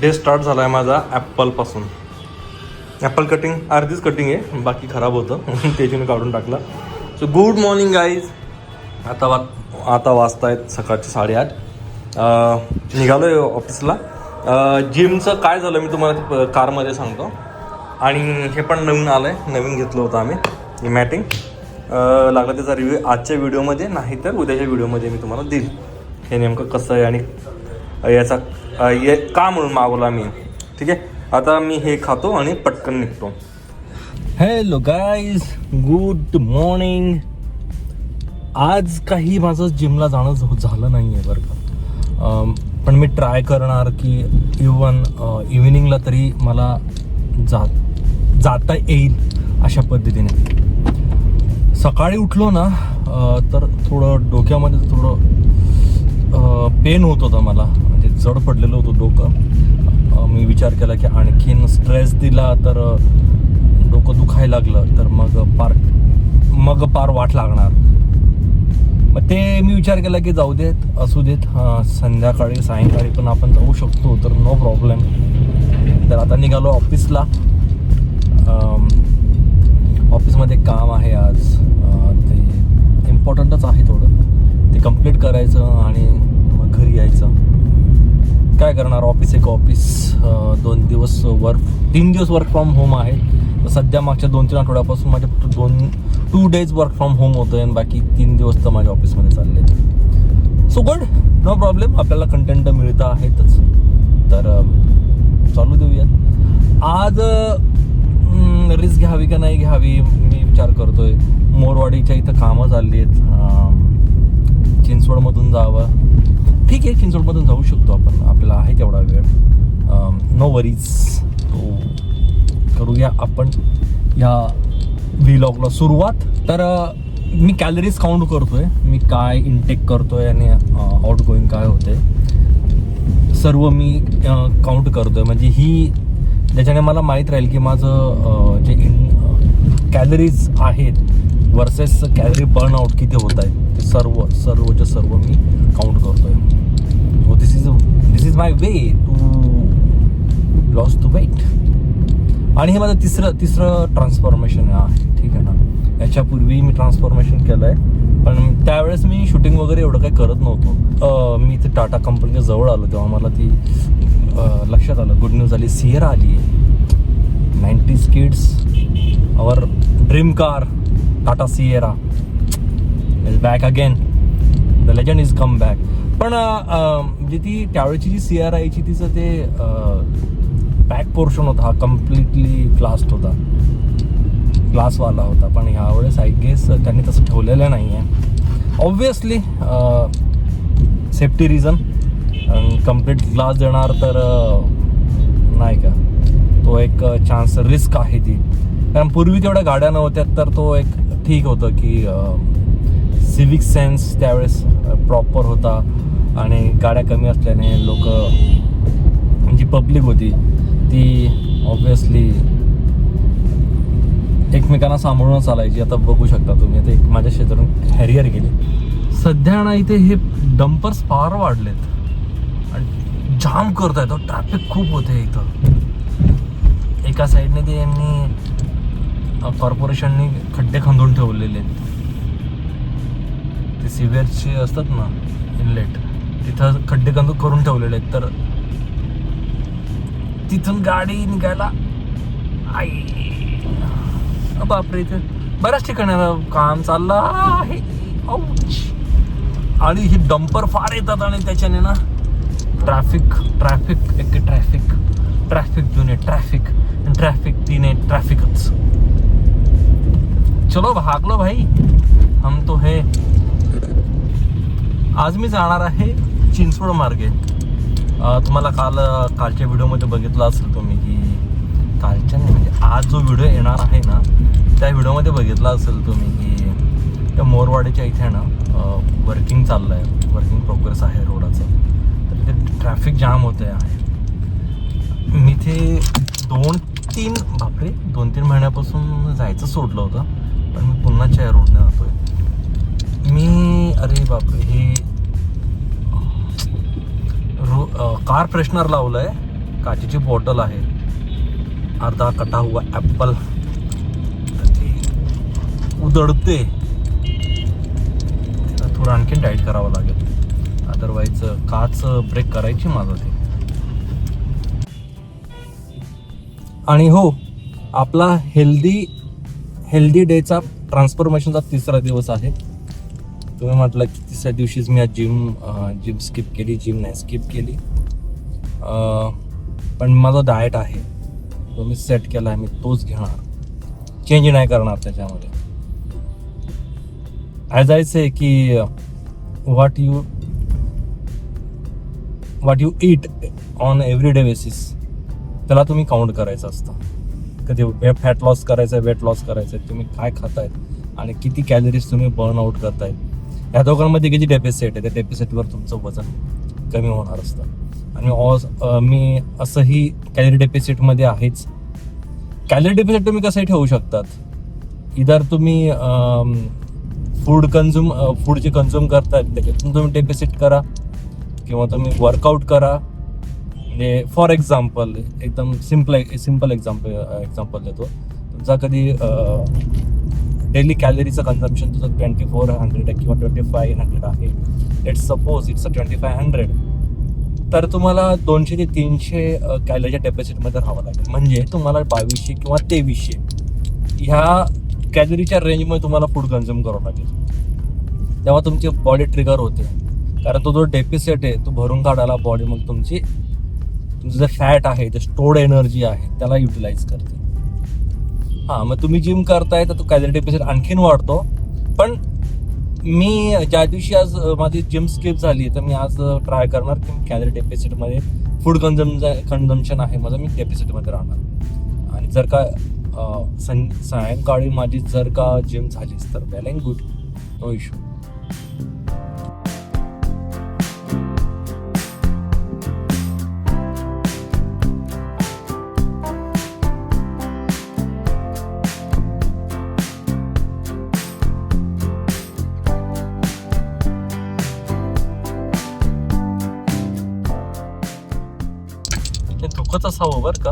Day start झाला आहे माझा ॲपलपासून ॲपल कटिंग अर्धीच कटिंग आहे बाकी खराब होतं. त्याच्याने काढून टाकलं. सो गुड मॉर्निंग गाईज आता वा आता वाजता आहेत सकाळचे साडेआठ. निघालो आहे ऑफिसला जिमचं काय झालं मी तुम्हाला कारमध्ये सांगतो. आणि हे पण नवीन आलं आहे नवीन घेतलं होतं आम्ही. मॅटिंग लागला त्याचा रिव्ह्यू आजच्या व्हिडिओमध्ये नाही तर उद्याच्या व्हिडिओमध्ये मी तुम्हाला देईल. हे नेमकं कसं आहे आणि याचा ये का म्हणून मागवला मी? ठीक आहे? आता मी हे खातो आणि पटकन निघतो. हॅलो गाईज गुड मॉर्निंग आज काही माझं जिमला जाणं झालं नाही आहे बरं का. पण मी ट्राय करणार की इवन इव्हिनिंगला तरी मला जा जाता येईल अशा पद्धतीने. सकाळी उठलो ना तर थोडं डोक्यामध्ये थोडं पेन होत होता मला. जड पडलेलं होतं डोकं. मी विचार केला की आणखीन स्ट्रेस दिला तर डोकं दुखायला लागलं तर मग पार मग पार वाट लागणार. मग ते मी विचार केला की जाऊ देत असू देत. हां संध्याकाळी सायंकाळी पण आपण जाऊ शकतो तर नो प्रॉब्लेम तर आता निघालो ऑफिसला. ऑफिसमध्ये काम आहे आज. ते इम्पॉर्टंटच आहे थोडं. ते कंप्लीट करायचं आणि मग घरी यायचं. काय करणार? ऑफिस एक ऑफिस दोन दिवस वर्क तीन दिवस वर्क फ्रॉम होम आहे. तर सध्या मागच्या दोन तीन आठवड्यापासून माझे फक्त दोन two days work from home होतं आणि बाकी तीन दिवस तर माझ्या ऑफिसमध्ये चालले सो गुड नो प्रॉब्लेम आपल्याला कंटेंट मिळतं आहेतच. तर चालू देऊयात. आज रिस्क घ्यावी का नाही घ्यावी मी विचार करतोय. मोरवाडीच्या इथं कामं चालली आहेत. चिंचवडमधून जावं. ठीक आहे चिंचवडमधून जाऊ शकतो आपण. आपल्याला आहे तेवढा वेळ. नो वरीज तो करूया आपण ह्या व्हिलॉगला सुरुवात. तर मी कॅलरीज काउंट करतोय. मी काय इनटेक करतोय आणि आउट गोईंग काय होते. सर्व मी काउंट करतोय. म्हणजे ही ज्याच्याने मला माहीत राहील की माझं जे इन कॅलरीज आहेत वर्सेस कॅलरी बर्नआउट किती होत आहेत ते सर्व सर्वच्या सर्व मी काउंट करतोय so this is this is my way to loss to weight आणि हे माझं तिसरं तिसरं ट्रान्सफॉर्मेशन आहे. ठीक आहे ना? याच्यापूर्वी मी ट्रान्सफॉर्मेशन केलं आहे पण त्यावेळेस मी शूटिंग वगैरे एवढं काही करत नव्हतो. मी इथे टाटा कंपनीच्या जवळ आलो तेव्हा मला ती लक्षात आलं. गुड न्यूज आली. सियरा आली. आहे nineties kids our dream car Tata Sierra is back again the legend is come back पण म्हणजे ती त्यावेळेची जी सी आर आयची तिचं ते बॅक पोर्शन होता हा कम्प्लिटली ग्लास्ड होता. ग्लासवाला होता. पण ह्यावेळेस आय गेस त्यांनी तसं ठेवलेलं नाही आहे obviously safety reason complete glass देणार तर नाही का? तो एक चान्स रिस्क आहे ती. कारण पूर्वी तेवढ्या गाड्या नव्हत्या तर तो एक ठीक होतं की सिविक सेन्स त्यावेळेस प्रॉपर होता आणि गाड्या कमी असल्याने लोक जी पब्लिक होती ती ऑब्वियसली एकमेकांना सांभाळून चालायची. आता बघू शकता तुम्ही आता एक माझ्या शेजारून हॅरियर गेली. सध्या ना इथे हे डंपर्स फार वाढलेत. आणि जाम करत आहेत ट्रॅफिक खूप होते इथं. एका साईडने ते यांनी कॉर्पोरेशननी खड्डे खंदून ठेवलेले आहेत. ते सिव्हिअरचे असतात ना इनलेट तिथं खड्डे खांदून करून ठेवलेले आहेत. तर तिथून गाडी निघायला आई बापरे इथे बऱ्याच ठिकाणी काम चाललं आहे. आणि ही डंपर फार येतात आणि त्याच्याने ना ट्रॅफिक ट्रॅफिक एक ट्रॅफिक ट्रॅफिक जुने ट्रॅफिक ट्रॅफिक तीन आहे ट्रॅफिकच चलो भागलो भाई. हम तो है. आज मी जाणार आहे चिंचवड मार्गे. तुम्हाला काल कालच्या व्हिडिओमध्ये बघितलं असेल तुम्ही की कालच्या नाही म्हणजे आज जो व्हिडिओ येणार आहे ना त्या व्हिडिओमध्ये बघितला असेल तुम्ही की त्या मोरवाडीच्या इथे ना वर्किंग चाललं आहे वर्किंग प्रोग्रेस आहे रोडाचं. तर ते ट्रॅफिक जाम होतं आहे. मी ते दोन तीन बापरे दोन तीन महिन्यापासून जायचं सोडलं होतं पण मी पुन्हा या रोडने जातोय. मी अरे बापरे हे कार फ्रेशनर लावलं आहे काचेची बॉटल आहे. अर्धा कटा हुआ ॲपल उदडते त्याला थोडं आणखीन टाईट करावं लागेल. अदरवाईज काच ब्रेक करायची माझं ते. आणि हो आपला हेल्दी हेल्दी डेचा ट्रान्सफॉर्मेशनचा तिसरा दिवस आहे. तुम्ही म्हटलं की तिसऱ्या दिवशीच मी आज जिम जिम स्किप केली जिम नाही स्किप केली. पण माझा डाएट आहे. तो मी सेट केला आहे मी तोच घेणार. चेंज नाही करणार त्याच्यामध्ये. ॲज आय से की what you what you eat on every day basis त्याला तुम्ही काउंट करायचं असतं. कधी फॅट लॉस करायचं आहे वेट लॉस करायचं आहे तुम्ही काय खाताय आणि किती कॅलरीज तुम्ही बर्न आउट आहेत ह्या दोघांमध्ये किती डेपिसेट आहे? त्या डेपिसेटवर तुमचं वजन कमी होणार असतं. आणि ऑस मी असंही कॅलरी डेपिसिटमध्ये आहेच. कॅलरी डेपिसिट तुम्ही कसंही ठेवू शकतात. इधर तुम्ही फूड कन्झ्युम फूड जे कन्झ्युम करतात त्याच्यातून तुम्ही डेपिसिट करा किंवा तुम्ही वर्कआउट करा. म्हणजे फॉर एक्झाम्पल एकदम सिंपल सिंपल एक्झाम्पल एक्झाम्पल देतो. तुमचा कधी डेली कॅलरीचं कन्झम्पशन तुझं ट्वेंटी फोर हंड्रेड आहे किंवा ट्वेंटी फाय हंड्रेड आहे. Let's suppose it's a twenty five hundred तर तुम्हाला दोनशे ते तीनशे कॅलरीच्या डेपॉझिटमध्ये राहावं लागेल. म्हणजे तुम्हाला बावीसशे किंवा तेवीसशे ह्या कॅलरीच्या रेंजमध्ये तुम्हाला फूड कन्झ्युम करावं लागेल. तेव्हा तुमची बॉडी ट्रिगर होते कारण तो जो डेपिसिट आहे तो भरून काढायला बॉडी मग तुमची तुमचं जे फॅट आहे जे स्टोर्ड एनर्जी आहे त्याला युटिलाइज करते. हां मग तुम्ही जिम करताय तर तो कॅलरी डेपिसिट आणखीन वाढतो. पण मी ज्या दिवशी आज माझी जिम स्किप झाली तर मी आज ट्राय करणार की कॅलरी डेपिसिटमध्ये फूड कन्झम कन्झम्पशन आहे माझं मी डेपिसिटमध्ये राहणार. आणि जर का सं सायंकाळी माझी जर का जिम झालीच तर well and good no issue हे असावं बरं का?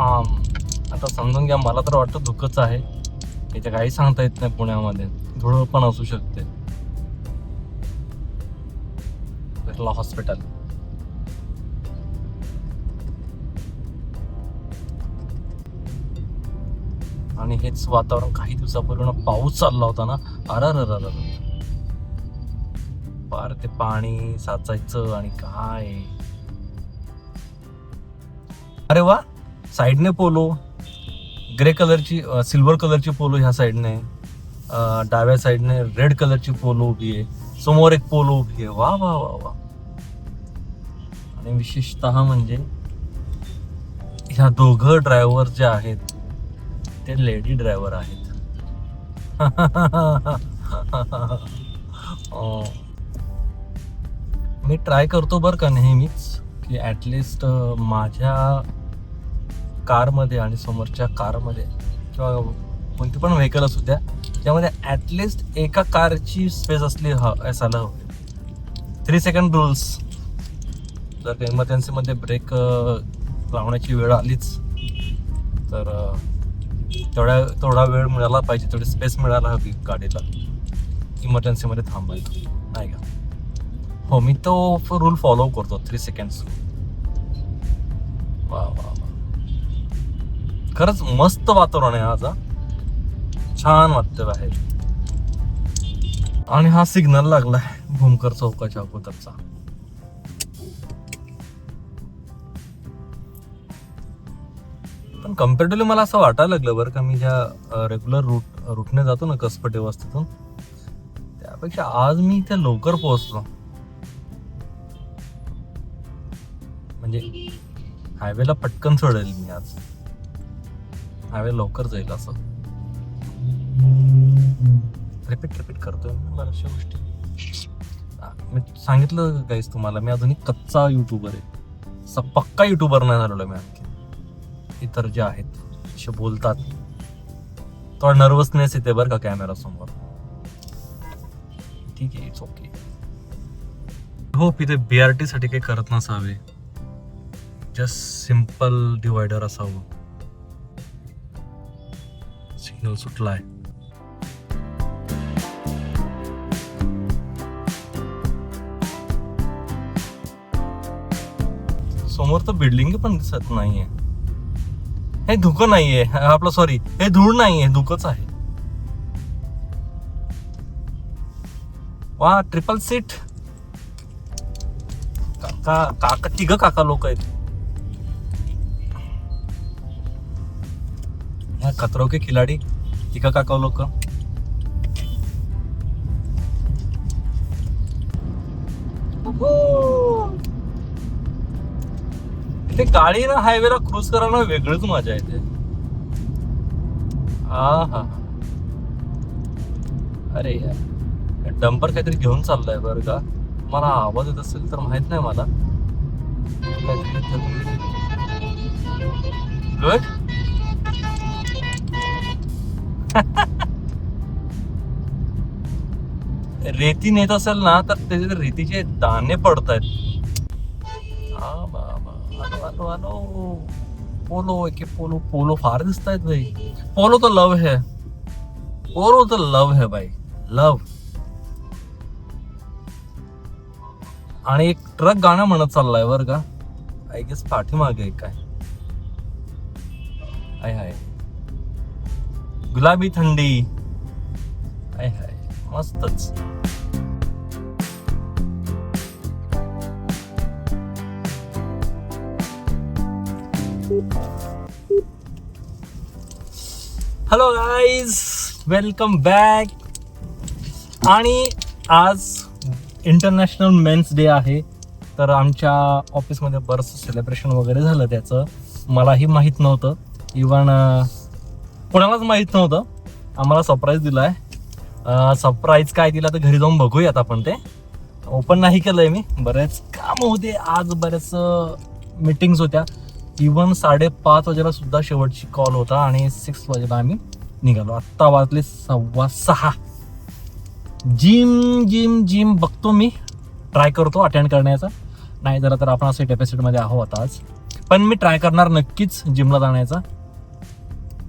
आम आता समजून घ्या मला तर वाटतं धुकंच आहे. इथे काही सांगता येत नाही पुण्यामध्ये. धुळं पण असू शकते. बिर्ला हॉस्पिटल. आणि हेच वातावरण काही दिवसापूर्वी पाऊस चालला होता ना. अर पार ते पाणी साचायचं आणि काय? अरे वा साईडने पोलो. ग्रे कलरची सिल्वर कलरची पोलो ह्या साईडने. डाव्या साईडने रेड कलरची पोलो उभी आहे. समोर एक पोलो उभी आहे. वा वा वा वा. आणि विशेषत म्हणजे ह्या दोघं ड्रायव्हर जे आहेत ते लेडी ड्रायव्हर आहेत. मी ट्राय करतो बरं का नेहमीच की ॲटलिस्ट माझ्या कारमध्ये आणि समोरच्या कारमध्ये किंवा कोणती पण व्हेकल असू द्या त्यामध्ये ॲटलिस्ट एका कारची स्पेस असली ह असायला हवी. थ्री सेकंड रूल्स जर इमर्जन्सीमध्ये ब्रेक लावण्याची वेळ आलीच तर तेवढ्या तेवढा वेळ मिळाला पाहिजे तेवढी स्पेस मिळायला हवी गाडीला. इमर्जन्सीमध्ये थांबायला. नाही का? हो मी तो रूल फॉलो करतो थ्री सेकंड्स वा वा वा. खरंच मस्त वातावरण आहे आज छान वाटतं बाहेर. आणि हा सिग्नल लागलाय भूमकर चौकाच्या अगोदरचा. पण कम्पेरेटिव्हली मला असं वाटायला लागलं बरं का मी ज्या रेग्युलर रूट रूटने जातो ना कसपटे वस्तीतून त्यापेक्षा आज मी इथे लवकर पोहोचलो. म्हणजे हायवेला पटकन चढेल मी आज. हायवे लवकर जाईल असं. रिपीट रिपीट करतोय मी बऱ्याचशा गोष्टी. मी सांगितलं काहीच तुम्हाला मी अजूनही कच्चा युट्यूबर आहे. स पक्का युट्यूबर नाही झालेलो मी आणखी. इतर जे आहेत असे बोलतात. थोडा नर्वसनेस येते बरं का कॅमेरा समोर. ठीक आहे इट्स ओके हो इथे बी आर टी साठी काही करत नसावे. जस्ट सिंपल डिवायडर असावं. सिग्नल सुटलाय. समोर तर बिल्डिंग पण दिसत नाहीये. हे धुकं नाहीये. आपलं सॉरी हे धूळ नाहीये. धुकंच आहे. वा ट्रिपल सीट काका काका तिघ काका लोक आहेत. ह्या खतरो के खिलाडी तिघ काका लोक ते गाडी ना हायवेला क्रूज करायला वेगळीच मजा येते. हा हा. अरे यार डंपर काहीतरी घेऊन चाललाय बरं का? मला आवाज येत असेल तर माहीत नाही मला. गुड रेती नेत असेल ना तर त्याचे रेतीचे दाणे पडत आहेत पोलो के पोलो पोलो फार दिसत आहेत भाई पोलो तर लव है. पोलो तर लव है भाई लव. आणि एक ट्रक गाणं म्हणत चाललाय बर का. आय गेस पाठीमागे काय आय हाय. गुलाबी थंडी. हाय हाय. मस्तच. हॅलो गाईज वेलकम बॅक आणि आज इंटरनॅशनल मेन्स डे आहे. तर आमच्या ऑफिसमध्ये बरंच सेलिब्रेशन वगैरे झालं त्याचं. मलाही माहीत नव्हतं. इवन कोणालाच माहीत नव्हतं. आम्हाला सरप्राईज दिला आहे सरप्राईज काय दिला तर घरी जाऊन बघूयात आपण ते. ओपन नाही केलंय मी. बरेच काम होते. आज बरेच मिटिंग्स होत्या. इवन साडेपाच वाजेला सुद्धा शेवटची कॉल होता आणि सिक्स वाजेला आम्ही निघालो. आत्ता वाजले सव्वा सहा. जिम जिम जिम बघतो मी. ट्राय करतो अटेंड करण्याचा. नाही झालं तर आपण असं डेपॅसिटीमध्ये आहोत आज. पण मी ट्राय करणार नक्कीच जिमला जाण्याचा.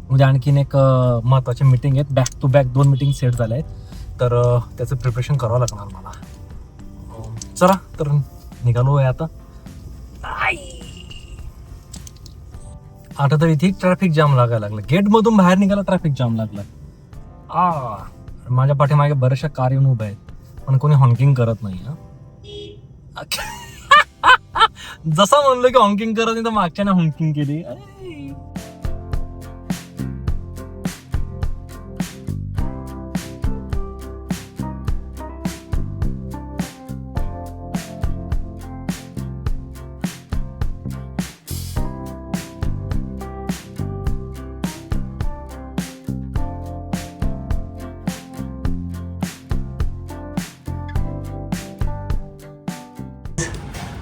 म्हणजे आणखीन एक महत्त्वाची मीटिंग आहेत. बॅक टू बॅक दोन मीटिंग सेट झाल्या आहेत. तर त्याचं प्रिपरेशन करावं लागणार मला. चला तर निघालो आहे आता आता तर इथे ट्रॅफिक जाम लागायला लागलं. गेट मधून बाहेर निघायला ट्रॅफिक जाम लागला. आ माझ्या पाठीमागे बऱ्याचशा कार येऊन उभ्या आहेत. पण कोणी हॉन्किंग करत नाही जसं म्हणलं की हॉन्किंग करत नाही तर मागच्याने हॉन्किंग केली.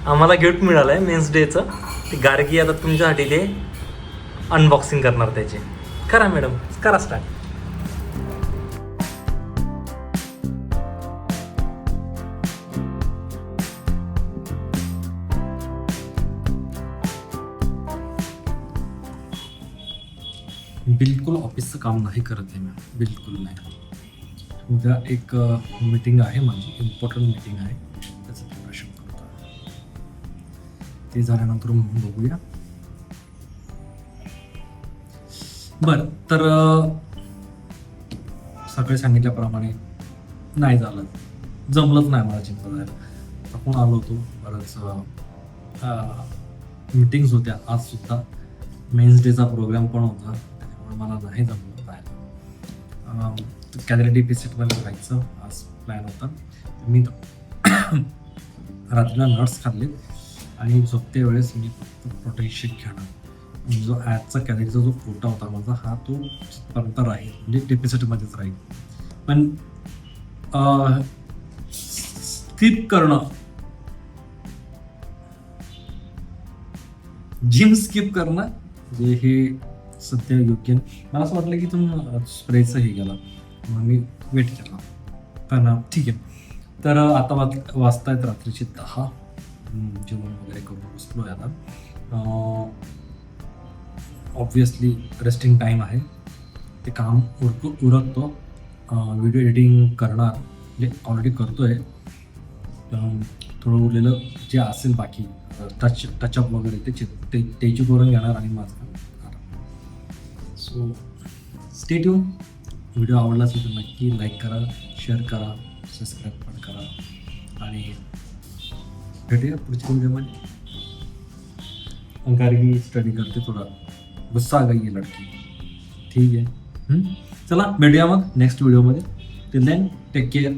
आम्हाला गिफ्ट मिळालंय मेन्स डेचं ती गार्गी आता तुमच्यासाठी ते अनबॉक्सिंग करणार त्याचे. करा मॅडम करा स्टार्ट बिलकुल ऑफिसचं काम नाही करत आहे मॅम बिलकुल नाही. उद्या एक मीटिंग आहे माझी इम्पॉर्टंट मीटिंग आहे. ते झाल्यानंतर बघूया. बर तर सकाळी सांगितल्याप्रमाणे नाही झालं. जमलंच नाही मला चिंता जायला. आपण आलो होतो बरंच मिटिंग्स होत्या आज सुद्धा. मेन्स डेचा प्रोग्राम पण होता त्याच्यामुळे मला नाही जमलं जायला. कॅलरी डी पी सेटमध्ये आज प्लॅन होता. मी रात्रीला नट्स खाल्ले आणि झोपते वेळेस मी फक्त प्रोटीन शेक घेणार. जो ॲजचा कॅलरीचा जो कोटा होता माझा हा तो पर्यंत राहील. म्हणजे डेपिसिटमध्येच राहील. पण स्किप करणं. जिम स्किप करणं जे हे सध्या योग्य मला असं वाटलं की तुम्ही स्प्रेचं हे गेला मग मी वेट केला. पण ठीक आहे. तर आता वाज वाजतायत रात्रीचे दहा. जेवण वगैरे करून बसलो आहे आता ऑब्वियसली रेस्टिंग टाईम आहे। ते काम उरक उरकतो। व्हिडिओ एडिटिंग करणार जे ऑलरेडी करतो आहे थोडं उरलेलं जे असेल बाकी टच टचअप वगैरे त्याचे ते त्याची करून घेणार आणि माझं. सो स्टेट ट्यून व्हिडिओ आवडला असेल तर नक्की लाईक करा शेअर करा सबस्क्राईब पण करा. आणि भेटूया पुढच्या व्हिडिओमध्ये अंगारगी स्टडी करते थोडा गुस्सा आ गई ये लड़की। ठीक आहे चला भेटूया मग नेक्स्ट व्हिडिओमध्ये टिल देन टेक केअर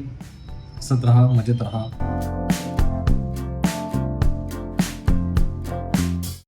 सत राहा मजेत राहा।